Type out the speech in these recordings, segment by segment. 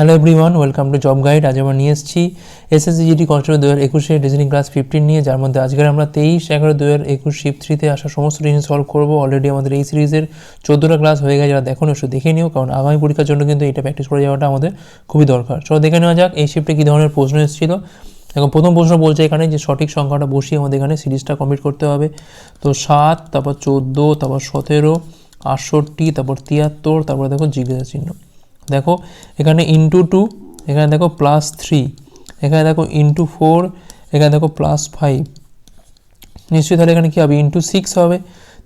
Hello everyone welcome to job guide আজ আমরা নিয়ে এসেছি এসএসসি জিডি কনস্টেবল দু হাজার একুশে ডিজাইনিং ক্লাস ফিফটিন নিয়ে, যার মধ্যে আজকের আমরা তেইশ এগারো দু হাজার একুশ শিফট থ্রিতে আসা সমস্ত ডিজাইন সলভ করব। অলরেডি আমাদের এই সিরিজের চোদ্দোটা ক্লাস হয়ে গেছে, যারা দেখো একটু দেখে নিও, কারণ আগামী পরীক্ষার জন্য কিন্তু এটা প্র্যাকটিস করে যাওয়াটা আমাদের খুবই দরকার। চলো দেখে নেওয়া যাক, এই শিফটে কী ধরনের প্রশ্ন এসেছিল। এখন প্রথম প্রশ্ন বলছে এখানে যে সঠিক সংখ্যাটা বসিয়ে আমাদের এখানে সিরিজটা কমপ্লিট করতে হবে। তো সাত, তারপর চোদ্দ, তারপর সতেরো, আটষট্টি, তারপর তিয়াত্তর, তারপর দেখো জিজ্ঞাসা চিহ্ন। দেখো, এখানে ইন্টু টু এখানে দেখো প্লাস থ্রি এখানে দেখো ইন্টু ফোর এখানে দেখো প্লাস ফাইভ নিশ্চয়ই তাহলে এখানে কী হবে? ইন্টু সিক্স হবে।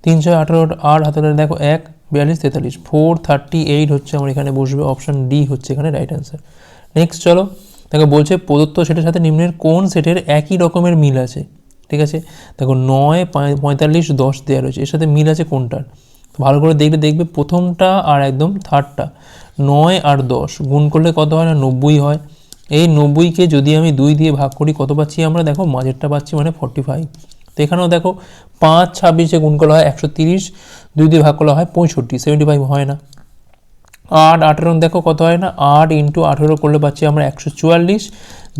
তিনশো আঠারো আট হাতে দেখো এক, বিয়াল্লিশ, তেতাল্লিশ। ফোর থার্টি এইট হচ্ছে আমার এখানে বসবে অপশান ডি হচ্ছে এখানে রাইট অ্যান্সার নেক্সট চলো, দেখো বলছে প্রদত্ত সেটের সাথে নিম্নের কোন সেটের একই রকমের মিল আছে। ঠিক আছে? দেখো নয় পঁয়তাল্লিশ, দশ দেওয়া রয়েছে। এর সাথে মিল আছে কোনটার? ভালো করে দেখলে দেখবে প্রথমটা আর একদম থার্ডটা নয় আর দশ। গুণ করলে কত হয় না? নব্বই হয়। এই নব্বইকে যদি আমি দুই দিয়ে ভাগ করি, কত পাচ্ছি আমরা? দেখো, মাঝেরটা পাচ্ছি মানে ফর্টি ফাইভ তো এখানেও দেখো, পাঁচ ছাব্বিশে গুণ করা হয় একশো তিরিশ, দুই দিয়ে ভাগ করা হয় পঁয়ষট্টি সেভেন্টি ফাইভ হয় না। আট, আঠেরো, দেখো কত হয় না? আট ইন্টু আঠেরো করলে পাচ্ছি আমরা একশো চুয়াল্লিশ।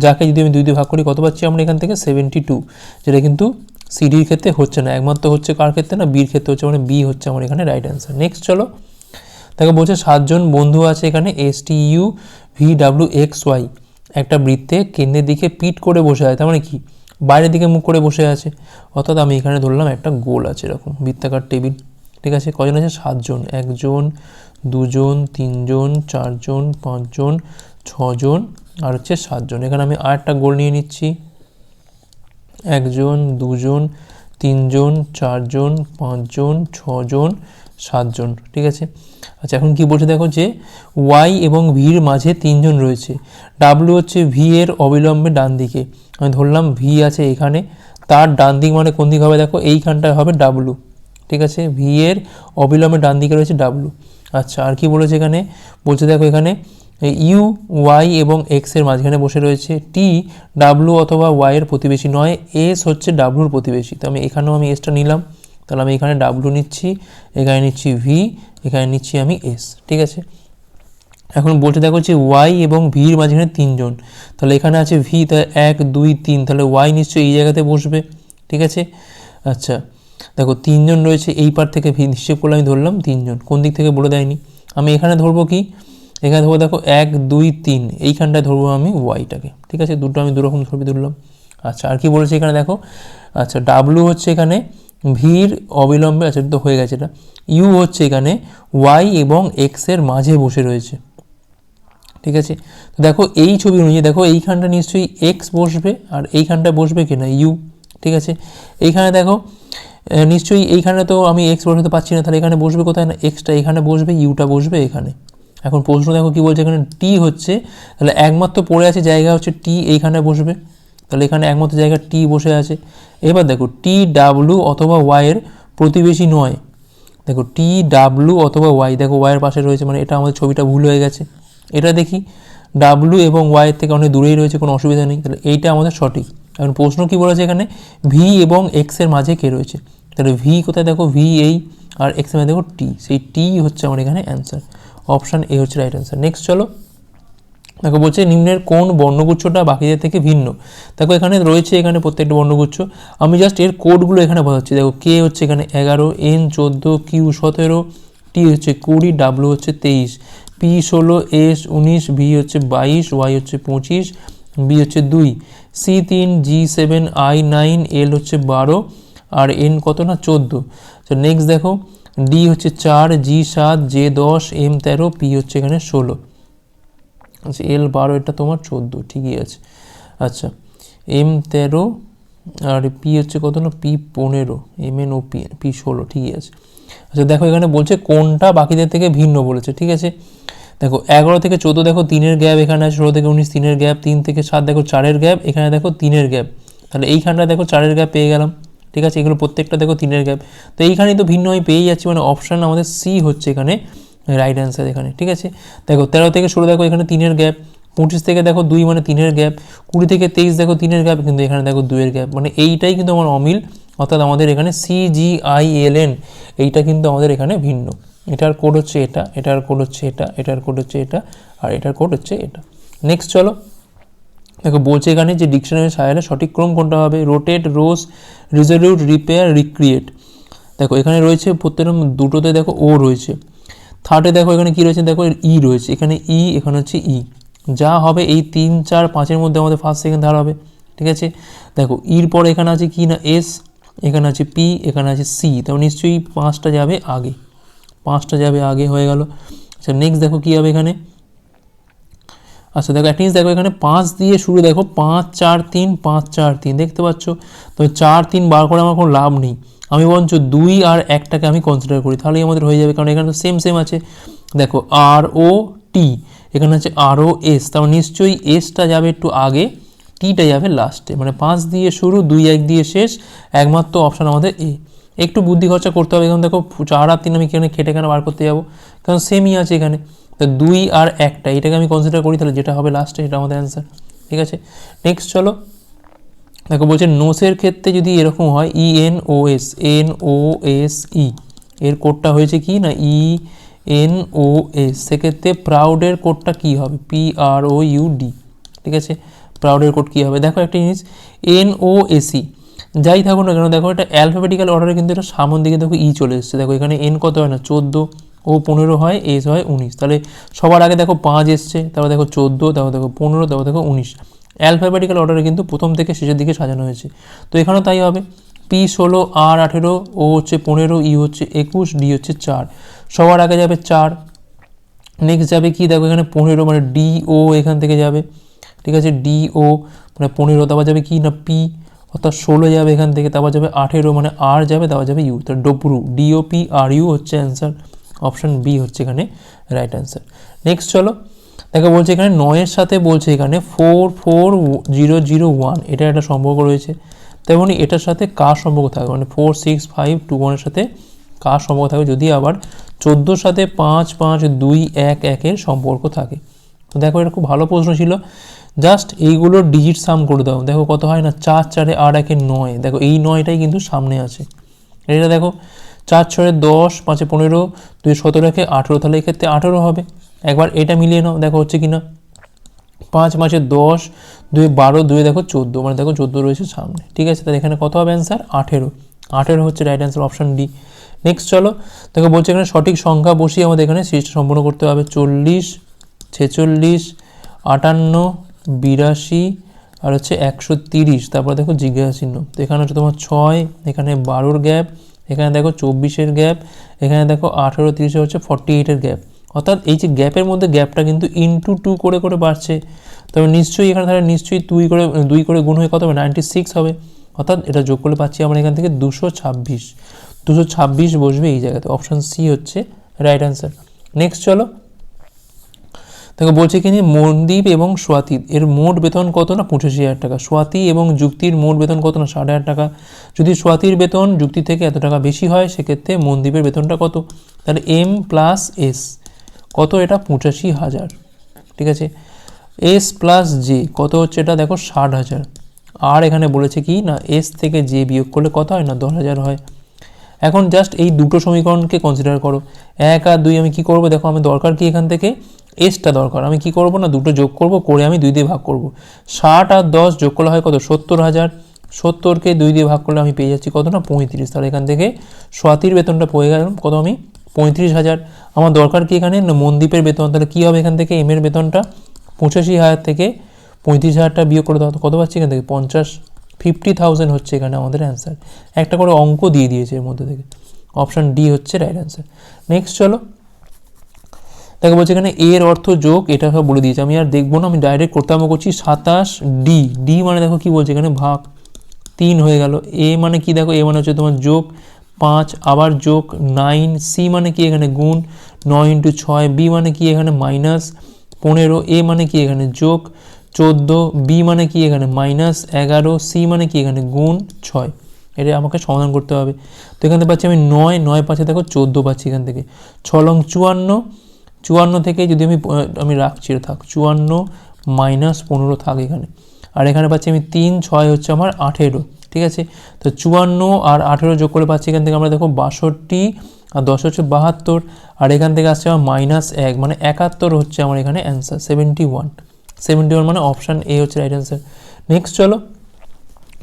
যাকে যদি আমি দুই দিয়ে ভাগ করি, কত পাচ্ছি আমরা এখান থেকে? সেভেন্টি টু যেটা কিন্তু সিডির ক্ষেত্রে হচ্ছে না, একমাত্র হচ্ছে কার ক্ষেত্রে না? বির ক্ষেত্রে হচ্ছে মানে বি হচ্ছে আমার এখানে রাইট অ্যান্সার নেক্সট চলো। দেখো, বলছে সাতজন বন্ধু আছে এখানে S T U V W X Y একটা বৃত্তে কেন্দ্রের দিকে পিট করে বসে আছে, তার মানে কি? বাইরের দিকে মুখ করে বসে আছে। অর্থাৎ আমি এখানে ধরলাম একটা গোল আছে এরকম, বৃত্তাকার টেবিল। ঠিক আছে? কজন আছে? সাতজন। একজন, দুজন, তিনজন, চারজন, পাঁচজন, ছজন, আর হচ্ছে সাতজন। এখানে আমি আর একটা গোল নিয়ে নিচ্ছি। একজন, দুজন, তিনজন, চারজন, পাঁচজন, ছজন, সাতজন, ঠিক আছে? আচ্ছা এখন কি বলছে দেখো যে ওয়াই এবং ভির মাঝে তিনজন রয়েছে। ডাব্লু হচ্ছে ভি এর অবিলম্বে ডান দিকে। আমি ধরলাম ভি আছে এখানে। তার ডান দিক মানে কোন দিক হবে দেখো? এইখানটায় হবে ডাব্লু ঠিক আছে? ভি এর অবিলম্বে ডান দিকে রয়েছে ডাব্লু আচ্ছা আর কি বলেছে এখানে? বলছে দেখো এখানে ইউ, ওয়াই এবং এক্সের মাঝখানে বসে রয়েছে টি ডাব্লু অথবা ওয়াই এর প্রতিবেশী নয়, এস হচ্ছে ডাব্লুর প্রতিবেশী। তো আমি এখানেও আমি এসটা নিলাম, তাহলে আমি এখানে ডাব্লু নিচ্ছি, এখানে নিচ্ছি ভি, এখানে নিচ্ছি আমি এস, ঠিক আছে? এখন বলতে দেখো যে ওয়াই এবং ভির মাঝখানে তিনজন, তাহলে এখানে আছে ভি তাহলে এক, দুই, তিন, তাহলে ওয়াই নিশ্চয়ই এই জায়গাতে বসবে, ঠিক আছে? আচ্ছা দেখো তিনজন রয়েছে, এই পার থেকে ভি হিসেব করলে আমি ধরলাম তিনজন, কোন দিক থেকে বলে দেয়নি। আমি এখানে ধরবো কি? এখানে ধরবো, দেখো এক, দুই, তিন, এইখানটায় ধরবো আমি ওয়াইটাকে ঠিক আছে? দুটো আমি দুরকম ধরবি, ধরলাম। আচ্ছা আর কি বলেছে এখানে দেখো? আচ্ছা ডাব্লু হচ্ছে এখানে ভির অবিলম্বে আচ্ছা তো হয়ে গেছে এটা। ইউ হচ্ছে এখানে ওয়াই এবং এক্সের মাঝে বসে রয়েছে। ঠিক আছে? তো দেখো, এই ছবি অনুযায়ী, দেখো, এইখানটা নিশ্চয়ই এক্স বসবে আর এইখানটা বসবে কিনা ইউ ঠিক আছে? এইখানে দেখো নিশ্চয়ই এইখানে তো আমি এক্স বসাতে পারছি না, তাহলে এখানে বসবে কোথায় না? এক্সটা এখানে বসবে ইউটা বসবে এখানে। এখন প্রশ্ন দেখো কি বলছে এখানে? টি হচ্ছে, তাহলে একমাত্র পড়ে আছে জায়গা হচ্ছে টি এইখানে বসবে। তাহলে এখানে একমাত্র জায়গা টি বসে আছে। এবার দেখো টি ডাব্লু অথবা ওয়াইয়ের প্রতিবেশী নয়। দেখো টি ডাব্লু অথবা ওয়াই দেখো ওয়াইয়ের পাশে রয়েছে মানে এটা আমাদের ছবিটা ভুল হয়ে গেছে। এটা দেখি ডাব্লু এবং ওয়াইয়ের থেকে অনেক দূরেই রয়েছে, কোনো অসুবিধা নেই। তাহলে এইটা আমাদের সঠিক। এখন প্রশ্ন কি বলেছে এখানে? ভি এবং এক্সের মাঝে কে রয়েছে? তাহলে ভি কোথায় দেখো? ভি এই আর এক্সের মাঝে দেখো টি সেই টি হচ্ছে আমার এখানে অ্যান্সার অপশান এ হচ্ছে রাইট অ্যান্সার নেক্সট চলো। দেখো বলছে নিম্নের কোন বর্ণগুচ্ছটা বাকিদের থেকে ভিন্ন? দেখো এখানে রয়েছে এখানে প্রত্যেকটা বর্ণগুচ্ছ। আমি জাস্ট এর কোডগুলো এখানে বোঝাচ্ছি। দেখো কে হচ্ছে এখানে এগারো এন চোদ্দ কিউ সতেরো টি হচ্ছে কুড়ি ডাব্লু হচ্ছে তেইশ পি ষোলো এস উনিশ ভি হচ্ছে বাইশ ওয়াই হচ্ছে পঁচিশ বি হচ্ছে দুই। সি তিন G seven I nine L হচ্ছে বারো, আর এন কত না? চোদ্দ। তো নেক্সট দেখো। ডি হচ্ছে চার জি সাত জে দশ এম তেরো পি হচ্ছে এখানে ষোলো। আচ্ছা এল বারো, এটা তোমার চোদ্দ, ঠিকই আছে। আচ্ছা এম তেরো, আর পি হচ্ছে কত না? পি পনেরো M N O P P ষোলো, ঠিকই আছে। আচ্ছা দেখো এখানে বলছে কোনটা বাকিদের থেকে ভিন্ন বলেছে, ঠিক আছে? দেখো, এগারো থেকে চোদ্দ দেখো, তিনের গ্যাপ এখানে আছে, ষোলো থেকে উনিশ তিনের গ্যাপ, তিন থেকে সাত দেখো, চারের গ্যাপ, এখানে দেখো তিনের গ্যাপ। তাহলে এইখানটা দেখো চারের গ্যাপ পেয়ে গেলাম। ঠিক আছে? এগুলো প্রত্যেকটা দেখো তিনের গ্যাপ। তো এইখানেই তো ভিন্ন আমি পেয়ে যাচ্ছি মানে অপশান আমাদের সি হচ্ছে এখানে রাইট অ্যান্সার এখানে, ঠিক আছে? দেখো, তেরো থেকে ষোলো দেখো এখানে তিনের গ্যাপ, পঁচিশ থেকে দেখো দুই মানে তিনের গ্যাপ, কুড়ি থেকে তেইশ দেখো তিনের গ্যাপ, কিন্তু এখানে দেখো দুইয়ের গ্যাপ। মানে এইটাই কিন্তু আমার অমিল, অর্থাৎ আমাদের এখানে C G I L N এইটা কিন্তু আমাদের এখানে ভিন্ন। এটার কোড হচ্ছে এটা, এটার কোড হচ্ছে এটা, এটার কোড হচ্ছে এটা, আর এটার কোড হচ্ছে এটা। নেক্সট চলো। দেখো, বলছে এখানে যে ডিকশনারি সাহায্যে সঠিক ক্রম কোনটা হবে? Rotate rose resolute repair recreate দেখো, এখানে রয়েছে প্রত্যেকটা দুটোতে দেখো ও রয়েছে। থার্ডে দেখো, এখানে কী রয়েছে? দেখো ই রয়েছে। এখানে ই এখানে হচ্ছে ই যা হবে এই তিন, চার, পাঁচের মধ্যে আমাদের ফার্স্ট সেকেন্ড ধার হবে। ঠিক আছে? দেখো ইর পরে এখানে আছে কি না? এস এখানে আছে পি এখানে আছে সি তাহলে নিশ্চয়ই পাঁচটা যাবে আগে। পাঁচটা যাবে আগে হয়ে গেল। আচ্ছা নেক্সট দেখো কী হবে এখানে? আচ্ছা দেখো অ্যাটলিস্ট দেখো, এখানে পাঁচ দিয়ে শুরু, দেখো, পাঁচ, চার, তিন, পাঁচ, চার, তিন, দেখতে পাচ্ছ? তো চার, তিন বার করে আমার কোনো লাভ নেই। আমি বরঞ্চ দুই আর একটাকে আমি কনসিডার করি, তাহলেই আমাদের হয়ে যাবে, কারণ এখানে তো সেম সেম আছে। দেখো আর ও টি এখানে হচ্ছে আর ও এস তারপর নিশ্চয়ই এসটা যাবে একটু আগে টিটা যাবে লাস্টে মানে পাঁচ দিয়ে শুরু, দুই, এক দিয়ে শেষ, একমাত্র অপশান আমাদের এ একটু বুদ্ধি খরচা করতে হবে। এখন দেখো, চার আর তিন আমি এখানে খেটে কেন বার করতে যাব? কারণ সেমই আছে এখানে। তো দুই আর একটা, এটাকে আমি কনসিডার করি তাহলে যেটা হবে লাস্টে এটা আমাদের অ্যান্সার ঠিক আছে? নেক্সট চলো। দেখো, বলছে নোসের ক্ষেত্রে যদি এরকম হয় E N O S N O S E এর কোডটা হয়েছে কি না? ই এন ও এস সেক্ষেত্রে প্রাউডের কোডটা কি হবে? P R O U D ঠিক আছে? প্রাউডের কোড কী হবে? দেখো একটা জিনিস এন ও এসি যাই থাকুক না কেন, দেখো এটা অ্যালফাবেটিক্যাল অর্ডারে কিন্তু এটা সামন দিকে দেখো ই চলে এসছে। দেখো এখানে এন কত হয় না? চোদ্দ। ও পনেরো হয় এস হয় উনিশ। তাহলে সবার আগে দেখো পাঁচ এসছে, তারপর দেখো চোদ্দ, তারপর দেখো পনেরো, তারপর দেখো উনিশ। অ্যালফাবেটিক্যাল অর্ডারে কিন্তু প্রথম থেকে শেষের দিকে সাজানো হয়েছে। তো এখানেও তাই হবে। পি ষোলো আর আঠেরো ও হচ্ছে পনেরো ই হচ্ছে একুশ ডি হচ্ছে চার। সবার আগে যাবে চার। নেক্সট যাবে কি? দেখো এখানে পনেরো মানে ডি ও এখান থেকে যাবে। ঠিক আছে? ডি ও মানে পনেরো, তারপর যাবে কি? না পি অর্থাৎ ষোলো যাবে এখান থেকে, তারপর যাবে আঠেরো মানে আর যাবে, তারপর যাবে ইউ তার ডব্রু ডিওপি আর ইউ হচ্ছে অ্যান্সার অপশান বি হচ্ছে এখানে রাইট অ্যান্সার নেক্সট চলো, দেখো বলছে এখানে নয়ের সাথে বলছে এখানে four four zero zero one এটা একটা সম্পর্ক রয়েছে। তেমনি এটার সাথে কার সম্পর্ক থাকবে? মানে ফোর সিক্স ফাইভ টু ওয়ানের সাথে কার সম্পর্ক থাকবে? যদি আবার চোদ্দোর সাথে পাঁচ পাঁচ, দুই, এক, একের সম্পর্ক থাকে। তো দেখো এটা খুব ভালো প্রশ্ন ছিল। জাস্ট এইগুলোর ডিজিট সাম করে দাও। দেখো কত হয় না? চার, চারে আর একে নয়। দেখো, এই নয়টাই কিন্তু সামনে আছে। এটা দেখো, চার, ছয়ে, দশ, পাঁচে পনেরো, দুই, সতেরো, একে আঠেরো। তাহলে এক্ষেত্রে আঠেরো হবে। একবার এটা মিলিয়ে নাও, দেখো হচ্ছে কি না পাঁচ মাসে দশ, দুই, বারো, দুই, দেখো চোদ্দ। মানে দেখো চোদ্দ রয়েছে সামনে। ঠিক আছে? তাহলে এখানে কত হবে অ্যান্সার আঠেরো। আঠেরো হচ্ছে right answer option D next চলো, দেখো বলছে এখানে সঠিক সংখ্যা বসিয়ে আমাদের এখানে সিরিজটা সম্পূর্ণ করতে হবে। চল্লিশ, ছেচল্লিশ, আটান্ন বিরাশি আর হচ্ছে একশো তিরিশ। তারপর দেখো জিজ্ঞাসা চিহ্ন তো এখানে হচ্ছে তোমার ছয়, এখানে বারোর গ্যাপ, এখানে দেখো চব্বিশের গ্যাপ, এখানে দেখো আঠেরো তিরিশে হচ্ছে ফর্টি এইটের গ্যাপ। অর্থাৎ এই যে গ্যাপের মধ্যে গ্যাপটা কিন্তু ইনটু টু করে করে বাড়ছে। তবে নিশ্চয়ই এখানে তাহলে নিশ্চয়ই দুই করে দুই করে গুণ হয়ে কত হবে? নাইনটি সিক্স হবে। অর্থাৎ এটা যোগ করলে পাচ্ছি আমরা এখান থেকে দুশো ছাব্বিশ। দুশো ছাব্বিশ বসবে এই জায়গাতে। অপশান সি হচ্ছে রাইট অ্যান্সার নেক্সট চলো। দেখো, বলছে কি যে মনদীপ এবং সোয়াতি। এর মোট বেতন কত না? পঁচাশি হাজার টাকা। সোয়াতি এবং যুক্তির মোট বেতন কত না? ষাট হাজার টাকা। যদি সোয়াতির বেতন যুক্তি থেকে এত টাকা বেশি হয়, সেক্ষেত্রে মনদীপের বেতনটা কত? তাহলে এম প্লাস এস। কত এটা? পঁচাশি হাজার। ঠিক আছে? S plus J. কত হচ্ছে এটা? দেখো, ষাট হাজার। আর এখানে বলেছে কি না, এস থেকে জে বিয়োগ করলে কত হয় না? দশ হাজার হয়। এখন জাস্ট এই দুটো সমীকরণকে কনসিডার করো। এক আর দুই আমি কি করব? দেখো আমি দরকার কি এখান থেকে? এসটা দরকার। আমি কি করব না? দুটো যোগ করব, করে আমি দুই দিয়ে ভাগ করব। ষাট আর দশ যোগ করলে হয় কত? সত্তর হাজার। সত্তরকে দুই দিয়ে ভাগ করলে আমি পেয়ে যাচ্ছি কত না? পঁয়ত্রিশ। তাহলে এখান থেকে সোয়াতির বেতনটা পেয়ে গেলাম কত আমি? পঁয়ত্রিশ হাজার। আমার দরকার কি এখানে? মনদীপের বেতন। তাহলে কী হবে এখান থেকে? এম এর বেতনটা পঁচাশি হাজার থেকে পঁয়ত্রিশ হাজারটা বিয়োগ করে দাও। তো কত পাচ্ছি এখান থেকে? পঞ্চাশ। ফিফটি থাউজেন্ড হচ্ছে এখানে আমাদের অ্যান্সার একটা করে অঙ্ক দিয়ে দিয়েছে এর মধ্যে থেকে। অপশান ডি হচ্ছে রাইট অ্যান্সার নেক্সট চলো। দেখো বলছে এখানে এর অর্থ যোগ, এটা সব বলে দিয়েছে। আমি আর দেখব না, আমি ডাইরেক্ট করতে করছি সাতাশ ডি ডি মানে দেখো কি বলছে এখানে? ভাগ তিন হয়ে গেল। এ মানে কি দেখো? এ মানে হচ্ছে তোমার যোগ। পাঁচ আবার যোগ। নাইন সি মানে কি এখানে? গুণ। নয় ইন্টু ছয় বি মানে কি এখানে? মাইনাস পনেরো। এ মানে কি এখানে? যোগ। চোদ্দ বি মানে কি এখানে? মাইনাস এগারো। সি মানে কি এখানে? গুণ ছয়। এটা আমাকে সমাধান করতে হবে। তো এখান থেকে পাচ্ছি আমি নয় নয় পাঁচে দেখো, চোদ্দ পাচ্ছি এখান থেকে। ছ লং চুয়ান্ন চুয়ান্ন থেকে যদি আমি আমি রাখছি থাক, চুয়ান্ন মাইনাস পনেরো থাক এখানে। আর এখানে পাচ্ছি আমি তিন, ছয় হচ্ছে আমার আঠেরো, ঠিক আছে? তো চুয়ান্ন আর আঠেরো যোগ করে পাচ্ছি এখান থেকে আমরা দেখো বাষট্টি আর দশ হচ্ছে বাহাত্তর, আর এখান থেকে আসছে আমার মাইনাস এক মানে একাত্তর হচ্ছে আমার এখানে answer seventy one seventy one মানে অপশান এ হচ্ছে রাইট অ্যান্সার নেক্সট চলো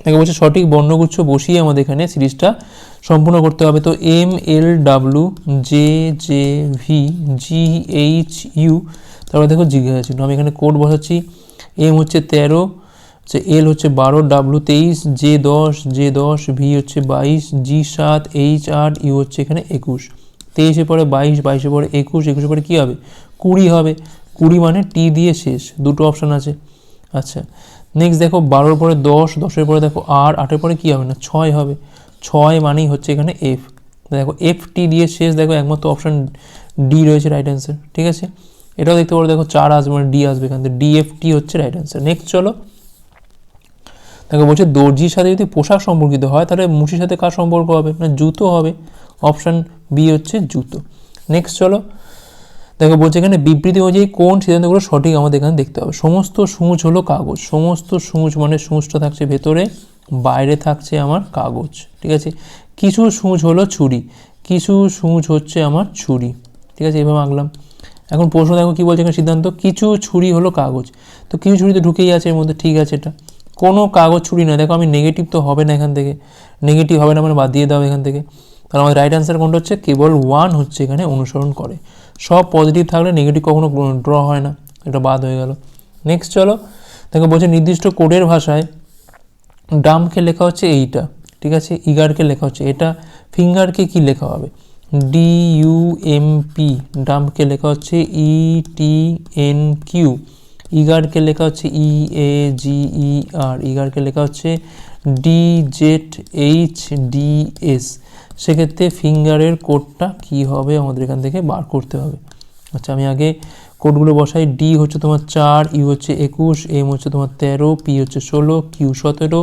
দেখে বলছে সঠিক বর্ণগুচ্ছ বসিয়ে আমাদের এখানে সিরিজটা সম্পূর্ণ করতে হবে। তো M L W J J V G H U তারপরে দেখো জিজ্ঞাসা চিহ্ন আমি এখানে কোড বসাচ্ছি। এম হচ্ছে তেরো, হচ্ছে এল হচ্ছে বারো ডাব্লু তেইশ জে দশ জে দশ ভি হচ্ছে বাইশ জি সাত এইচ আট ইউ হচ্ছে এখানে একুশ। তেইশে পরে বাইশ, বাইশে পরে একুশ, একুশে পরে কী হবে? কুড়ি হবে। কুড়ি মানে টি দিয়ে শেষ। দুটো অপশান আছে। আচ্ছা। নেক্সট দেখো, বারোর পরে দশ, দশের পরে দেখো আট, আটের পরে কী হবে না? ছয় হবে। ছয় মানেই হচ্ছে এখানে এফ দেখো এফ টি দিয়ে শেষ দেখো একমাত্র অপশান ডি রয়েছে রাইট অ্যান্সার ঠিক আছে? এটাও দেখতে পারো, দেখো চার আসবে মানে ডি আসবে এখান থেকে। ডিএফটি হচ্ছে রাইট অ্যান্সার নেক্সট চলো। দেখো বলছে দর্জির সাথে যদি পোশাক সম্পর্কিত হয়, তাহলে মুশির সাথে কার সম্পর্ক হবে? না, জুতো হবে। অপশান বি হচ্ছে জুতো। নেক্সট চলো। দেখো বলছে এখানে বিবৃতি অনুযায়ী কোন সিদ্ধান্তগুলো সঠিক আমাদের এখানে দেখতে হবে। সমস্ত সূচ হলো কাগজ। সমস্ত সূচ মানে সূচটা থাকছে ভেতরে। বাইরে থাকছে আমার কাগজ, ঠিক আছে? কিছু সূচ হলো ছুরি, কিছু সূচ হচ্ছে আমার ছুরি, ঠিক আছে? এভাবে আঁকলাম। এখন প্রশ্ন দেখো কী বলছে এখানে সিদ্ধান্ত? কিছু ছুরি হলো কাগজ, তো কিছু ছুরি তো ঢুকেই আছে এর মধ্যে, ঠিক আছে এটা। কোনো কাগজ ছুরি না দেখো আমি নেগেটিভ তো হবে না এখান থেকে নেগেটিভ হবে না মানে বাদ দিয়ে দাও এখান থেকে। তাহলে আমাদের রাইট অ্যান্সার কোনটা হচ্ছে? কেবল ওয়ান হচ্ছে এখানে অনুসরণ করে। সব পজিটিভ থাকলে নেগেটিভ কখনো ড্র হয় না, এটা বাদ হয়ে গেল। নেক্সট চলো, দেখো বলছে নির্দিষ্ট কোডের ভাষায় ডামকে লেখা হচ্ছে এইটা, ঠিক আছে? ইগারকে লেখা হচ্ছে। এটা ফিঙ্গারকে কি লেখা হবে? ডি ইউ এম পি ডাম্পকে লেখা হচ্ছে ই টি এন কিউ। ইগারকে লেখা হচ্ছে ই এ জি ই আর, ইগারকে লেখা হচ্ছে D Z H D S. সেক্ষেত্রে ফিঙ্গারের কোডটা কি হবে? আমাদের এখান থেকে বার করতে হবে। আচ্ছা আমি আগে কোডগুলো বসাই ডি হচ্ছে তোমার চার ইউ হচ্ছে একুশ এম হচ্ছে তোমার তেরো পি হচ্ছে ষোলো কিউ সতেরো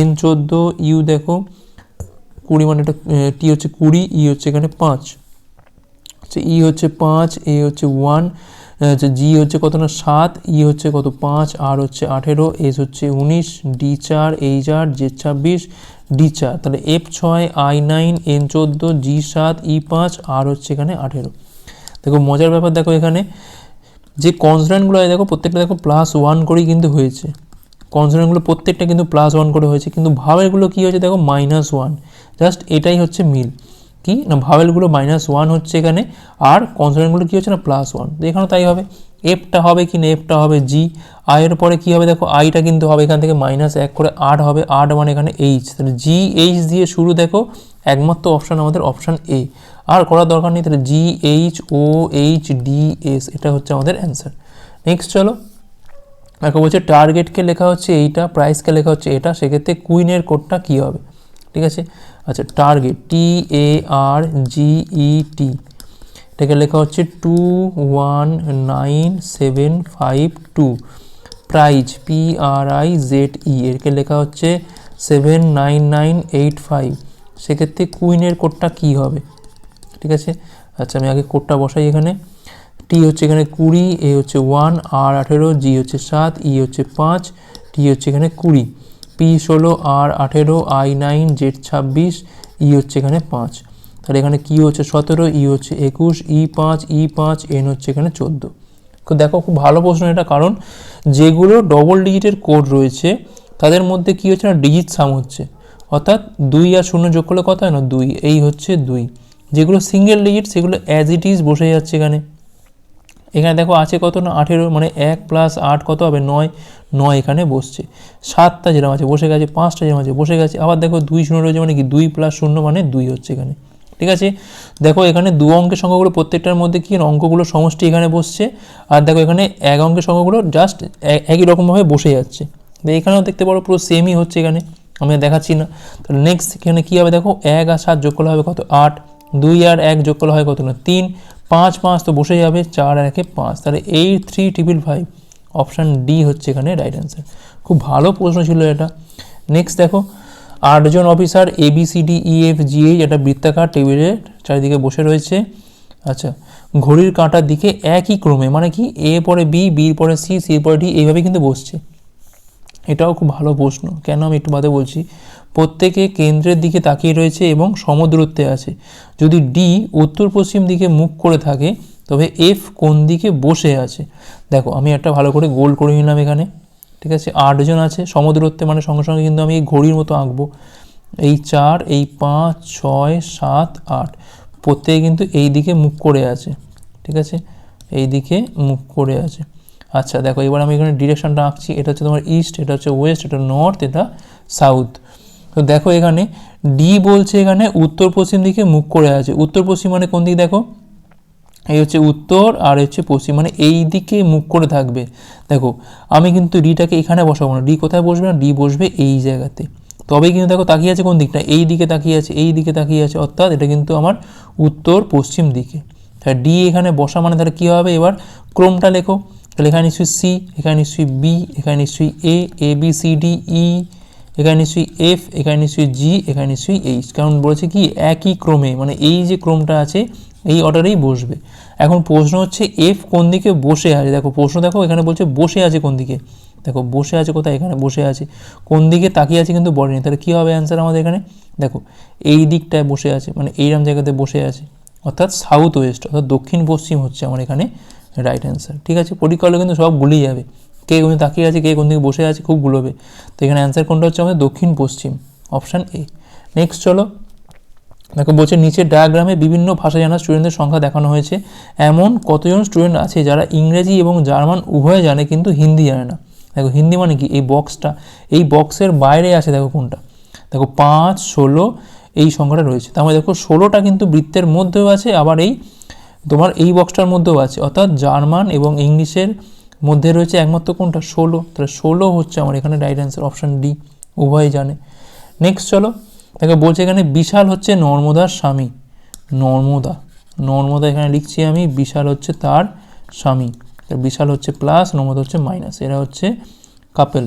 এন চোদ্দ ইউ দেখো, কুড়ি মানে এটা টি হচ্ছে কুড়ি ই হচ্ছে এখানে পাঁচ। আচ্ছা ই হচ্ছে পাঁচ এ হচ্ছে ওয়ান আচ্ছা জি হচ্ছে কত না, সাত ই হচ্ছে কত, পাঁচ আর হচ্ছে আঠেরো এস হচ্ছে উনিশ ডি চার এইচ আট জে ছাব্বিশ ডি চার। তাহলে এফ ছয় আই নাইন এন চোদ্দ জি সাত ই পাঁচ আর হচ্ছে এখানে আঠেরো। দেখো, মজার ব্যাপার দেখো এখানে যে কনসোনেন্টগুলো দেখো প্রত্যেকটা দেখো প্লাস ওয়ান করেই কিন্তু হয়েছে। কনসোনেন্টগুলো প্রত্যেকটা কিন্তু প্লাস ওয়ান করে হয়েছে, কিন্তু ভাওয়েলগুলো কী হয়েছে দেখো মাইনাস ওয়ান জাস্ট এটাই হচ্ছে মিল। কি? না, ভাওয়েলগুলো মাইনাস ওয়ান হচ্ছে এখানে, আর কনসোনেন্টগুলো কী হচ্ছে না প্লাস ওয়ান এখানেও তাই হবে। এফটা হবে কি না এফটা হবে জি আয়ের পরে কী হবে দেখো আইটা কিন্তু হবে এখান থেকে মাইনাস এক করে আট হবে আট মানে এখানে এইচ তাহলে জি এইচ দিয়ে শুরু দেখো, একমাত্র অপশান আমাদের অপশান এ আর করার দরকার নেই, তাহলে G H O H D S এটা হচ্ছে আমাদের অ্যান্সার নেক্সট চলো। দেখো বলছে টার্গেটকে লেখা হচ্ছে এইটা প্রাইসকে লেখা হচ্ছে এটা, সেক্ষেত্রে কুইনের কোডটা কী হবে? ঠিক আছে? আচ্ছা টার্গেট টি এ আর জি ই টি এটাকে লেখা হচ্ছে two one nine seven five two prize P R I Z E এরকে লেখা হচ্ছে seven nine nine eight five সেক্ষেত্রে কুইনের কোডটা কী হবে? ঠিক আছে? আচ্ছা আমি আগে কোডটা বসাই এখানে। টি হচ্ছে এখানে কুড়ি এ হচ্ছে ওয়ান আর আঠেরো জি হচ্ছে সাত ই হচ্ছে পাঁচ টি হচ্ছে এখানে কুড়ি। পি ষোলো আর আঠেরো আই নাইন জেড ছাব্বিশ ই হচ্ছে এখানে পাঁচ। তাহলে এখানে কি হচ্ছে সতেরো ই হচ্ছে একুশ ই পাঁচ ই পাঁচ এন হচ্ছে এখানে চোদ্দ। দেখো, খুব ভালো প্রশ্ন এটা, কারণ যেগুলো ডবল ডিজিটের কোড রয়েছে, তাদের মধ্যে কি হচ্ছে না ডিজিট সাম হচ্ছে। অর্থাৎ দুই আর শূন্য যোগ করলে কত হয় না, দুই। এই হচ্ছে দুই। যেগুলো সিঙ্গেল ডিজিট সেগুলো অ্যাজ ইট ইজ বসে যাচ্ছে এখানে। এখানে দেখো আছে কত না? আঠেরো মানে এক প্লাস আট কত হবে? নয় নয় এখানে বসছে। সাতটা যেরকম আছে, বসে গেছে, পাঁচটা যেরকম আছে, বসে গেছে। আবার দেখো দুই শূন্য রয়েছে মানে কি? দুই প্লাস শূন্য মানে দুই হচ্ছে এখানে। ঠিক আছে? দেখো এখানে দু অঙ্কের সংখ্যাগুলো প্রত্যেকটার মধ্যে কি? অঙ্কগুলো সমষ্টি এখানে বসছে। আর দেখো এখানে এক অঙ্কের সংখ্যাগুলো জাস্ট একই রকমভাবে বসে যাচ্ছে। তো এখানেও দেখতে পারো পুরো সেমই হচ্ছে এখানে। আমি দেখাচ্ছি না। তাহলে নেক্সট এখানে কী হবে? দেখো এক আর সাত যোগ করলে হবে কত? আট। দুই আর এক যোগ করলে হয় কত না? তিন। পাঁচ পাঁচ তো বসে যাবে, চার আর একে পাঁচ। তাহলে eight three triple five option D হচ্ছে এখানে রাইট অ্যান্সার খুব ভালো প্রশ্ন ছিল এটা। নেক্সট দেখো, আটজন officer A B C D E F G H এটা বৃত্তাকার টেবিলের চারিদিকে বসে রয়েছে। আচ্ছা ঘড়ির কাঁটার দিকে একই ক্রমে মানে কি? এ পরে বি বির পরে সি সির পরে ডি এইভাবে কিন্তু বসছে। এটাও খুব ভালো প্রশ্ন। কেন আমি একটু বাদে বলছি? প্রত্যেকে কেন্দ্রের দিকে তাকিয়ে রয়েছে এবং সমদূরত্বে আছে। যদি ডি উত্তর পশ্চিম দিকে মুখ করে থাকে, তবে এফ কোন দিকে বসে আছে? দেখো, আমি একটা ভালো করে গোল করে নিলাম এখানে। ঠিক আছে? আটজন আছে, সমদূরত্বে মানে সঙ্গে সঙ্গে কিন্তু আমি এই ঘড়ির মতো আঁকবো। এই চার, এই পাঁচ, ছয়, সাত, আট। প্রত্যেকে কিন্তু এই দিকে মুখ করে আছে। ঠিক আছে? এই দিকে মুখ করে আছে। আচ্ছা দেখো, এবার আমি এখানে ডিরেকশনটা আঁকছি। এটা হচ্ছে তোমার ইস্ট এটা হচ্ছে ওয়েস্ট এটা নর্থ এটা সাউথ তো দেখো এখানে ডি বলছে এখানে উত্তর পশ্চিম দিকে মুখ করে আছে। উত্তর পশ্চিম মানে কোন দিক দেখো? এই হচ্ছে উত্তর আর হচ্ছে পশ্চিম মানে এই দিকে মুখ করে থাকবে। দেখো, আমি কিন্তু ডিটাকে এখানে বসাবো না। ডি কোথায় বসবে না? ডি বসবে এই জায়গাতে। তবে কিন্তু দেখো তাকিয়ে আছে কোন দিকটা? এই দিকে তাকিয়ে আছে, এই দিকে তাকিয়ে আছে। অর্থাৎ এটা কিন্তু আমার উত্তর পশ্চিম দিকে। তাহলে ডি এখানে বসা মানে তাহলে কী হবে? এবার ক্রমটা লেখো। তাহলে এখানে নিশ্চয়ই সি এখানে নিশ্চয়ই বি এখানে নিশ্চয়ই A A B C D E এখানে নিশ্চয়ই এফ এখানে নিশ্চয়ই জি এখানে নিশ্চয়ই এইচ কারণ বলেছে কি, একই ক্রমে মানে এই যে ক্রমটা আছে, এই অর্ডারেই বসবে। এখন প্রশ্ন হচ্ছে এফ কোন দিকে বসে আছে? দেখো, প্রশ্ন দেখো, এখানে বলছে বসে আছে কোন দিকে? দেখো, বসে আছে কোথায়? এখানে বসে আছে। কোন দিকে তাকিয়ে আছে কিন্তু বলেনি তাহলে কী হবে অ্যান্সার আমাদের এখানে? দেখো, এই দিকটায় বসে আছে মানে এইরকম জায়গাতে বসে আছে। অর্থাৎ সাউথ ওয়েস্ট অর্থাৎ দক্ষিণ পশ্চিম হচ্ছে আমার এখানে রাইট অ্যান্সার ঠিক আছে? পরীক্ষা হলে কিন্তু সব ভুলেই যাবে। কে কোন তাকিয়ে আছে, কে কোন দিকে বসে আছে, খুব গুলোবে তো এখানে অ্যান্সার কোনটা হচ্ছে আমাদের দক্ষিণ পশ্চিম অপশান এ নেক্সট চলো, দেখো বলছে নিচের ডায়াগ্রামে বিভিন্ন ভাষা জানা স্টুডেন্টদের সংখ্যা দেখানো হয়েছে। এমন কতজন স্টুডেন্ট আছে যারা ইংরেজি এবং জার্মান উভয় জানে কিন্তু হিন্দি জানে না? দেখো হিন্দি মানে কি? এই বক্সটা এই বক্সের বাইরে আছে দেখো কোনটা। দেখো পাঁচ, ষোলো, এই সংখ্যাটা রয়েছে। তার মানে দেখো ষোলোটা কিন্তু বৃত্তের মধ্যেও আছে, আবার এই তোমার এই বক্সটার মধ্যেও আছে। অর্থাৎ জার্মান এবং ইংলিশের মধ্যে রয়েছে একমাত্র কোনটা? ষোলো। তাহলে ষোলো হচ্ছে আমার এখানে রাইট অ্যান্সার অপশান ডি উভয় জানে। নেক্সট চলো। দেখো, বলছে এখানে বিশাল হচ্ছে নর্মদার স্বামী। নর্মদা। নর্মদা এখানে লিখছি আমি, বিশাল হচ্ছে তার স্বামী। বিশাল হচ্ছে প্লাস নর্মদা হচ্ছে মাইনাস এরা হচ্ছে কাপেল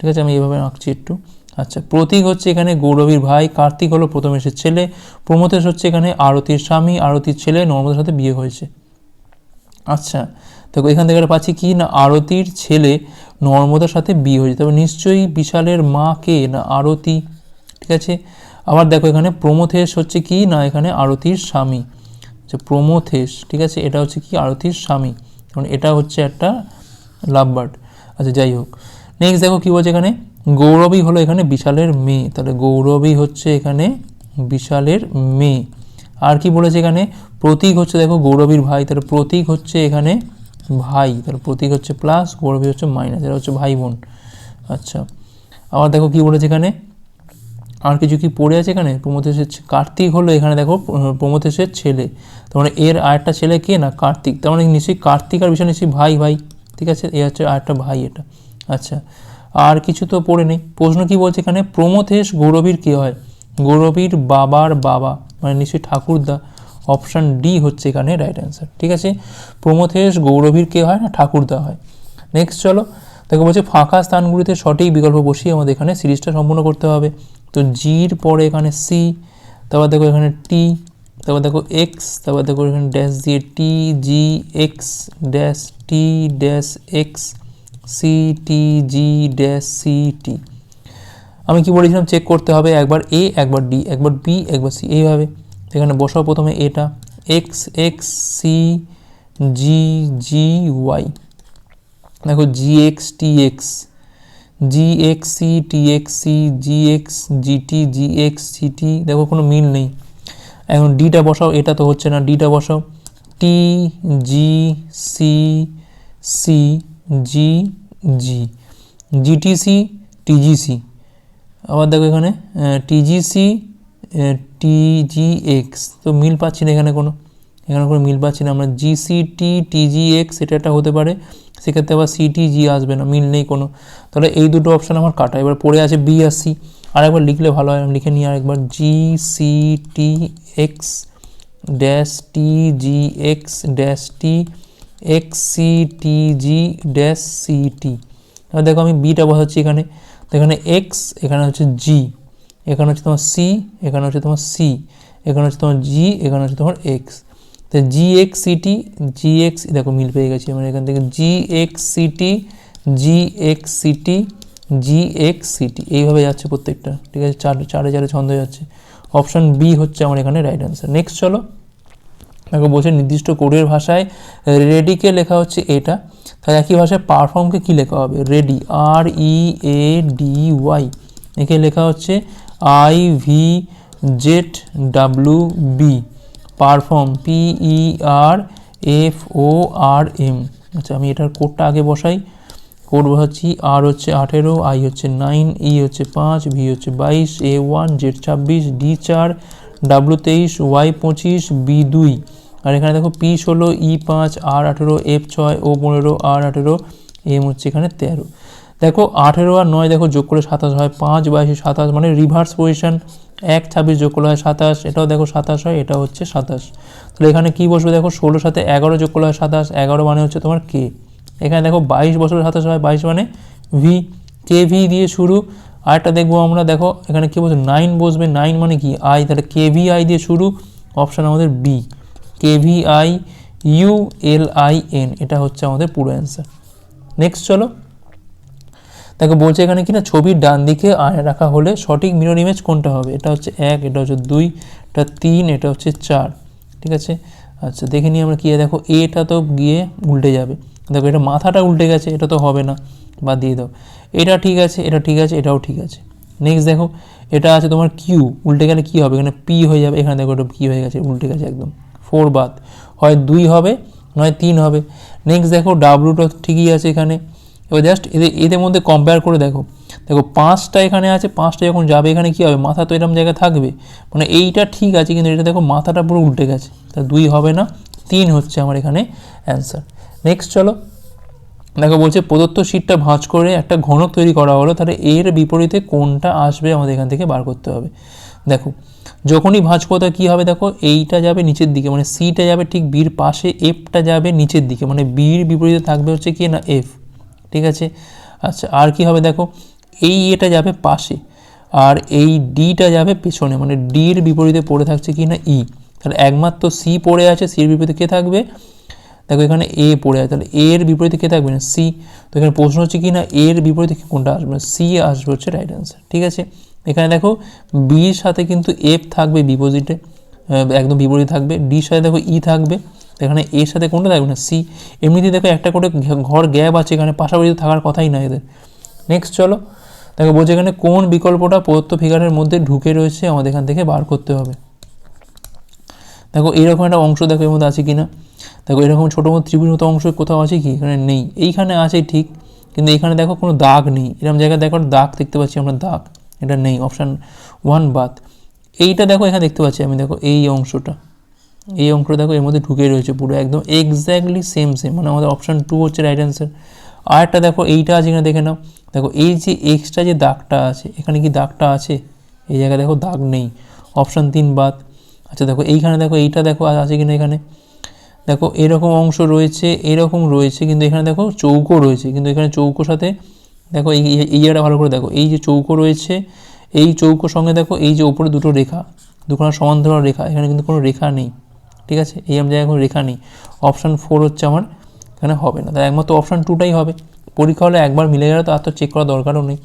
ঠিক আছে? আমি এভাবে আঁকছি একটু। আচ্ছা প্রতীক হচ্ছে এখানে গৌরবীর ভাই। কার্তিক হলো প্রথমেশের ছেলে। প্রমথেশ হচ্ছে এখানে আরতির স্বামী। আরতির ছেলে নর্মদার সাথে বিয়ে হয়েছে। আচ্ছা দেখো, এখান থেকে পাচ্ছি কি? না, আরতির ছেলে নর্মদার সাথে বিয়ে হয়েছে। তবে নিশ্চয়ই বিশালের মা কে না আরতি? ঠিক আছে? আবার দেখো, এখানে প্রমথেশ হচ্ছে কি? না, এখানে আরতির স্বামী। আচ্ছা প্রমথেশ, ঠিক আছে? এটা হচ্ছে কি? আরতির স্বামী। কারণ এটা হচ্ছে একটা লাভ বার্ড আচ্ছা যাই হোক। নেক্সট দেখো কী বলছে এখানে? গৌরবী হলো এখানে বিশালের মেয়ে। তাহলে গৌরবী হচ্ছে এখানে বিশালের মেয়ে। আর কি বলেছে এখানে? প্রতীক হচ্ছে, দেখো, গৌরবীর ভাই। তাহলে প্রতীক হচ্ছে এখানে ভাই, তাহলে প্রতীক হচ্ছে প্লাস গৌরবী হচ্ছে মাইনাস এটা হচ্ছে ভাই বোন। আচ্ছা আবার দেখো কি বলেছে এখানে? আর কিছু কি পড়ে আছে এখানে? প্রমথেশের কার্তিক হলো এখানে দেখো প্রমথেশের ছেলে। তার মানে এর আরেকটা ছেলে কে? না, কার্তিক। তার মানে নিশ্চয়ই কার্তিক আর বিষয় নিশ্চয়ই ভাই ভাই। ঠিক আছে? এ হচ্ছে আরেকটা ভাই এটা। আচ্ছা আর কিছু তো পড়ে নেই। প্রশ্ন কি বলছে এখানে? প্রমথেশ গৌরবীর কে হয়? গৌরবীর বাবার বাবা মানে নিশ্চয়ই ঠাকুরদা। অপশান ডি হচ্ছে এখানে রাইট অ্যান্সার ঠিক আছে? প্রমথেশ গৌরবীর কে হয় না? ঠাকুরদা হয়। নেক্সট চলো, দেখো বলছে, ফাঁকা স্থানগুলিতে সঠিক বিকল্প বসিয়ে আমাদের এখানে সিরিজটা সম্পূর্ণ করতে হবে। তো জির পরে এখানে সি তারপর দেখো এখানে টি তারপর দেখো এক্স তারপর দেখো এখানে ড্যাশ দিয়ে T G X dash T dash X C T G dash C T আমি কি বলেছিলাম? চেক করতে হবে, একবার এ একবার ডি একবার বি একবার সি এইভাবে। এখানে বসাও প্রথমে এটা X X C G G Y দেখো G X T X G X C T X C G X G T G X C T দেখো কোনো মিল নেই। এখন ডিটা বসাও, এটা তো হচ্ছে না ডিটা বসাও। T G C C G G GTC TGC আবার দেখো এখানে টিজিসি টিজি এক্স তো মিল পাচ্ছি না এখানে কোনো। এখানে কোনো মিল পাচ্ছি না আমরা। জিসিটি টিজি এক্স এটা একটা হতে পারে। সেক্ষেত্রে আবার সিটি জি আসবে না, মিল নেই কোনো। তাহলে এই দুটো অপশান আমার কাটা। এবার পড়ে আছে বি আর সি আরেকবার লিখলে ভালো হয়, আমি লিখে নিই আরেকবার। T X dash T G X dash T X C T G dash C T দেখো আমি বিটা বসাচ্ছি এখানে। তো এখানে এক্স এখানে হচ্ছে জি এখানে হচ্ছে তোমার সি এখানে হচ্ছে তোমার সি এখানে হচ্ছে তোমার জি এখানে হচ্ছে তোমার এক্স তো G X C T G X দেখো মিল পেয়ে গেছি আমরা এখান থেকে। G X C T G X C T G X C T এইভাবে যাচ্ছে প্রত্যেকটা, ঠিক আছে? চার, চারে চারে ছন্দ যাচ্ছে। অপশান বি হচ্ছে আমার এখানে রাইট অ্যান্সার নেক্সট চলো। দেখো, বলছে নির্দিষ্ট কোডের ভাষায় রেডিকে লেখা হচ্ছে এটা। তাই একই ভাষায় পারফর্মকে কী লেখা হবে? Ready R E A D Y একে লেখা হচ্ছে I V Z W B perform P E R F O R M আচ্ছা আমি এটার কোডটা আগে বসাই। কোড বসাচ্ছি আর হচ্ছে আঠেরো আই হচ্ছে নাইন ই হচ্ছে পাঁচ ভি হচ্ছে বাইশ এ ওয়ান জেড ছাব্বিশ ডি চার ডাব্লু তেইশ ওয়াই পঁচিশ বি দুই। আর এখানে দেখো পি ষোলো ই পাঁচ আর আঠেরো এফ ছয় ও পনেরো আর আঠেরো এম হচ্ছে এখানে তেরো। দেখো আঠেরো আর নয় দেখো যোগ করে সাতাশ হয়, পাঁচ, বাইশে সাতাশ মানে রিভার্স পজিশন এক, ছাব্বিশ যোগ করলে হয় সাতাশ, এটাও দেখো সাতাশ হয় এটা হচ্ছে সাতাশ। তাহলে এখানে কি বসবে দেখো? ষোলোর সাথে এগারো যোগ করলে হয় সাতাশ, এগারো মানে হচ্ছে তোমার কে এখানে দেখো বাইশ বছর সাতাশ হয়, বাইশ মানে ভি কে ভি দিয়ে শুরু, আরেকটা দেখব আমরা, দেখো এখানে কি বলছে নাইন বসবে নাইন মানে কি? আই তাহলে কে ভি আই দিয়ে শুরু অপশান আমাদের B K V I U L I N এটা হচ্ছে আমাদের পুরো অ্যান্সার নেক্সট চলো। দেখো, বলছে এখানে কি না ছবির ডান দিকে আয় রাখা হলে সঠিক মিরর ইমেজ কোনটা হবে? এটা হচ্ছে এক, এটা হচ্ছে দুই, এটা তিন, এটা হচ্ছে চার। ঠিক আছে? আচ্ছা দেখে নিই আমরা কী দেখো, এটা তো গিয়ে উল্টে যাবে। দেখো, এটা মাথাটা উল্টে গেছে, এটা তো হবে না। বা দিয়ে দাও। এটা ঠিক আছে, এটা ঠিক আছে, এটাও ঠিক আছে। নেক্সট দেখো, এটা আছে তোমার কিউ উল্টে গেলে কী হবে? এখানে পি হয়ে যাবে। এখানে দেখো, এটা কী হয়ে গেছে, উল্টে গেছে একদম। ফোর বাদ। হয় দুই হবে, নয় তিন হবে। নেক্সট দেখো ডাব্লুটা ঠিকই আছে এখানে। এবার জাস্ট এদের এদের মধ্যে কম্পেয়ার করে দেখো। দেখো, পাঁচটা এখানে আছে, পাঁচটা যখন যাবে এখানে কী হবে? মাথা তো এরকম জায়গায় থাকবে। মানে এইটা ঠিক আছে, কিন্তু এটা দেখো, মাথাটা পুরো উল্টে গেছে। তা দুই হবে না, তিন হচ্ছে আমার এখানে অ্যান্সার নেক্সট চলো। দেখো, বলছে প্রদত্ত শীটটা ভাঁজ করে একটা ঘনক তৈরি করা হলো, তাহলে এর বিপরীতে কোনটা আসবে আমাদের এখান থেকে বার করতে হবে। দেখো, যখনই ভাঁজ করতে কী হবে দেখো? এইটা যাবে নিচের দিকে মানে সিটা যাবে ঠিক বির পাশে এফটা যাবে নিচের দিকে মানে বির বিপরীতে থাকবে হচ্ছে কি না এফ ঠিক আছে? আচ্ছা আর কি হবে দেখো? এই এটা যাবে পাশে আর এই ডিটা যাবে পেছনে মানে ডির বিপরীতে পড়ে থাকছে কি না ই তাহলে একমাত্র সি পড়ে আছে সির বিপরীতে কে থাকবে? দেখো এখানে এ পড়ে আছে, তাহলে এর বিপরীতে কে থাকবে না? সি তো এখানে প্রশ্ন হচ্ছে কি না এর বিপরীতে কোনটা আসবে? সি আসবে হচ্ছে রাইট অ্যান্সার ঠিক আছে? এখানে দেখো বির সাথে কিন্তু এফ থাকবে বিপোজিটে একদম বিপরীতে থাকবে ডির সাথে দেখো ই থাকবে। এখানে এর সাথে কোনটা থাকবে না? সি এমনিতে দেখো একটা করে ঘর গ্যাপ আছে, এখানে পাশাপাশি থাকার কথাই না এদের। নেক্সট চলো। দেখো, বলছে এখানে কোন বিকল্পটা প্রদত্ত ফিগারের মধ্যে ঢুকে রয়েছে, আমাদের এখান থেকে বার করতে হবে। দেখো, এরকম একটা অংশ দেখো এর মধ্যে আছে কি না দেখো, এরকম ছোটো মতো ত্রিভুজ মতো অংশ কোথাও আছে কি? এখানে নেই। এইখানে আছে ঠিক, কিন্তু এখানে দেখো কোনো দাগ নেই। এরকম জায়গায় দেখো দাগ দেখতে পাচ্ছি আমরা, দাগ। এটা নেই অপশান ওয়ান বাদ। এইটা দেখো এখানে দেখতে পাচ্ছি আমি, দেখো এই অংশটা। এই অঙ্কটা দেখো, এর মধ্যে ঢুকে রয়েছে পুরো একদম এক্স্যাক্টলি সেম সেম মানে আমাদের অপশান টু হচ্ছে রাইট অ্যান্সার আরেকটা দেখো, এইটা আছে এখানে দেখে নাও। দেখো, এই যে এক্সট্রা যে দাগটা আছে, এখানে কি দাগটা আছে? এই জায়গায় দেখো দাগ নেই। অপশান তিন বাদ। আচ্ছা দেখো, এইখানে দেখো, এইটা দেখো আছে কিনা এখানে? দেখো, এরকম অংশ রয়েছে, এরকম রয়েছে, কিন্তু এখানে দেখো চৌকো রয়েছে। কিন্তু এখানে চৌকোর সাথে দেখো, এই এই জায়গাটা ভালো করে দেখো। এই যে চৌকো রয়েছে, এই চৌকোর সঙ্গে দেখো, এই যে ওপরে দুটো রেখা, দুখানা সমান্তরাল রেখা, এখানে কিন্তু কোনো রেখা নেই। ঠিক আছে? এই আমি জায়গায় কোনো রেখা নেই। অপশান ফোর হচ্ছে আমার, এখানে হবে না। তাই একমাত্র অপশান টুটাই হবে। পরীক্ষা হলে একবার মিলে গেলে তো আর তো চেক করার দরকারও নেই।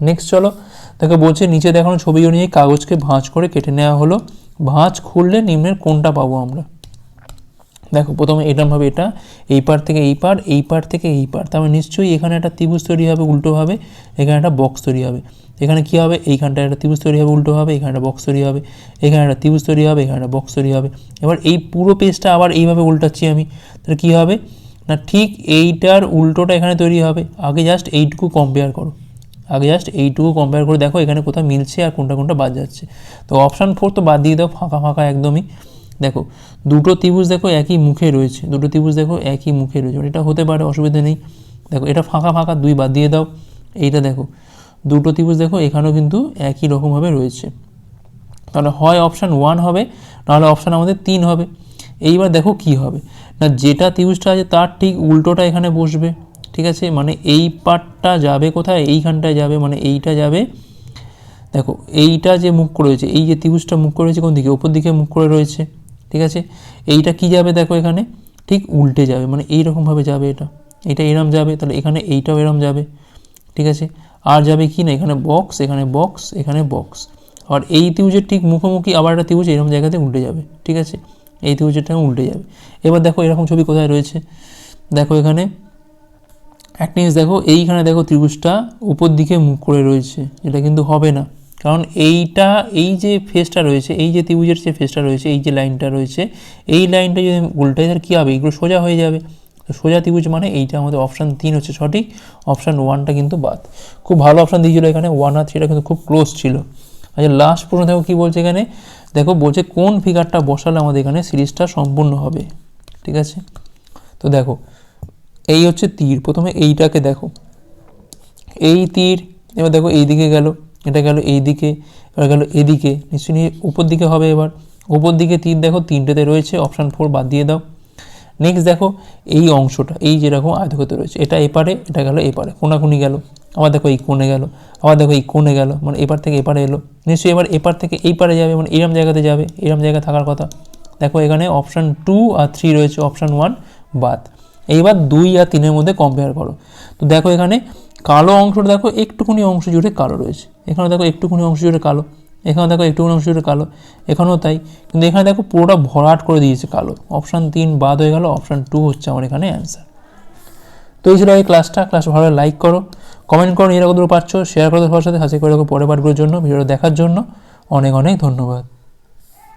নেক্সট চলো, তাকে বলছে, নিচে দেখানো ছবি অনুযায়ী কাগজকে ভাঁজ করে কেটে নেওয়া হলো। ভাঁজ খুললে নিম্নের কোনটা পাবো আমরা? দেখো, প্রথমে এরমভাবে এটা, এই পার থেকে এই পার এই পার থেকে এই পার তার মানে নিশ্চয়ই এখানে একটা ত্রিভুজ তৈরি হবে উল্টোভাবে এখানে একটা বক্স তৈরি হবে। এখানে কী হবে? এইখানটা একটা ত্রিভুজ তৈরি হবে উল্টোভাবে এখানে একটা বক্স তৈরি হবে। এখানে একটা ত্রিভুজ তৈরি হবে, এখানে একটা বক্স তৈরি হবে। এবার এই পুরো পেজটা আবার এইভাবে উল্টাচ্ছি আমি। তাহলে কী হবে? না, ঠিক এইটার উল্টোটা এখানে তৈরি হবে। আগে জাস্ট এইটুকু কম্পেয়ার করো। আগে জাস্ট এইটুকু কম্পেয়ার করে দেখো এখানে কোথাও মিলছে আর কোনটা কোনটা বাদ যাচ্ছে। তো অপশান ফোর তো বাদ দিয়ে দাও, ফাঁকা ফাঁকা একদমই। দেখো, দুটো ত্রিভুজ দেখো একই মুখে রয়েছে, দুটো ত্রিভুজ দেখো একই মুখে রয়েছে এটা হতে পারে, অসুবিধা নেই। দেখো, এটা ফাঁকা ফাঁকা, দুই বাদ দিয়ে দাও, এইটা দেখো। দুটো ত্রিভুজ দেখো, এখানেও কিন্তু একই রকমভাবে রয়েছে। তাহলে হয় অপশান ওয়ান হবে, নাহলে অপশান আমাদের তিন হবে। এইবার দেখো কি হবে। না, যেটা ত্রিভুজটা আছে তার ঠিক উল্টোটা এখানে বসবে, ঠিক আছে? মানে এই পার্টটা যাবে কোথায়? এইখানটায় যাবে মানে এইটা যাবে। দেখো, এইটা যে মুখ রয়েছে এই যে ত্রিভুজটা মুখ রয়েছে কোন দিকে? ওপর দিকে মুখ করে রয়েছে। ঠিক আছে? এইটা কি যাবে দেখো এখানে? ঠিক উল্টে যাবে মানে এইরকমভাবে যাবে এটা। এটা এরম যাবে, তাহলে এখানে এইটাও এরম যাবে। ঠিক আছে? আর যাবে কি না? এখানে বক্স এখানে বক্স এখানে বক্স আর এই ত্রিভুজের ঠিক মুখোমুখি আবার একটা ত্রিভুজ এরকম জায়গাতে উল্টে যাবে। ঠিক আছে? এই ত্রিভুজেরটা উল্টে যাবে। এবার দেখো এরকম ছবি কোথায় রয়েছে? দেখো এখানে। একটা জিনিস দেখো, এইখানে দেখো ত্রিভুজটা উপর দিকে মুখ করে রয়েছে। এটা কিন্তু হবে না। কারণ এইটা, এই যে ফেসটা রয়েছে, এই যে ত্রিভুজের যে ফেসটা রয়েছে, এই যে লাইনটা রয়েছে, এই লাইনটা যদি উল্টাই তাহলে কী হবে? এগুলো সোজা হয়ে যাবে। তো সোজা ত্রিভুজ মানে এইটা আমাদের অপশান তিন হচ্ছে সঠিক অপশান ওয়ানটা কিন্তু বাদ। খুব ভালো অপশান দিয়েছিল এখানে ওয়ান আর থ্রিটা কিন্তু খুব ক্লোজ ছিল। আচ্ছা লাস্ট প্রশ্ন দেখো কী বলছে এখানে? দেখো, বলছে কোন ফিগারটা বসালে আমাদের এখানে সিরিজটা সম্পূর্ণ হবে? ঠিক আছে? তো দেখো, এই হচ্ছে তীর। প্রথমে এইটাকে দেখো। এই তীর, এবার দেখো এই দিকে গেল। এটা গেল এই দিকে, এবার গেল এদিকে। নিশ্চয়ই উপর দিকে হবে এবার। উপর দিকে তীর দেখো, তিনটেতে রয়েছে অপশান ফোর বাদ দিয়ে দাও। নেক্সট দেখো, এই অংশটা, এই যেরকম আয়তক্ষেত্র রয়েছে, এটা এপারে, এটা গেল এপারে, কোনাকুনি গেল। আবার দেখো এই কোণে গেল, আবার দেখো এই কোণে গেল মানে এপার থেকে এপারে এলো। নিশ্চয়ই এবার এপার থেকে এই পারে যাবে মানে এরম জায়গাতে যাবে, এরম জায়গায় থাকার কথা। দেখো এখানে অপশান টু আর থ্রি রয়েছে অপশান ওয়ান বাদ। এইবার দুই আর তিনের মধ্যে কম্পেয়ার করো। তো দেখো এখানে কালো অংশটা দেখো একটুখানি অংশ জুড়ে কালো রয়েছে। এখানে দেখো একটুখানি অংশ জুড়ে কালো এখানে দেখো একটুখানি অংশ জুড়ে কালো, এখানেও তাই। কিন্তু এখানে দেখো পুরোটা ভরাট করে দিয়েছে কালো। অপশান তিন বাদ হয়ে গেল অপশান টু হচ্ছে আমার এখানে অ্যান্সার তো এই ছিল এই ক্লাসটা ক্লাস ভালো লাইক করো কমেন্ট করো এরকম পাচ্ছ শেয়ার করো সবার সাথে, হাসি করে রাখো পরের পাঠগুলোর জন্য, ভিডিওটা দেখার জন্য অনেক অনেক ধন্যবাদ।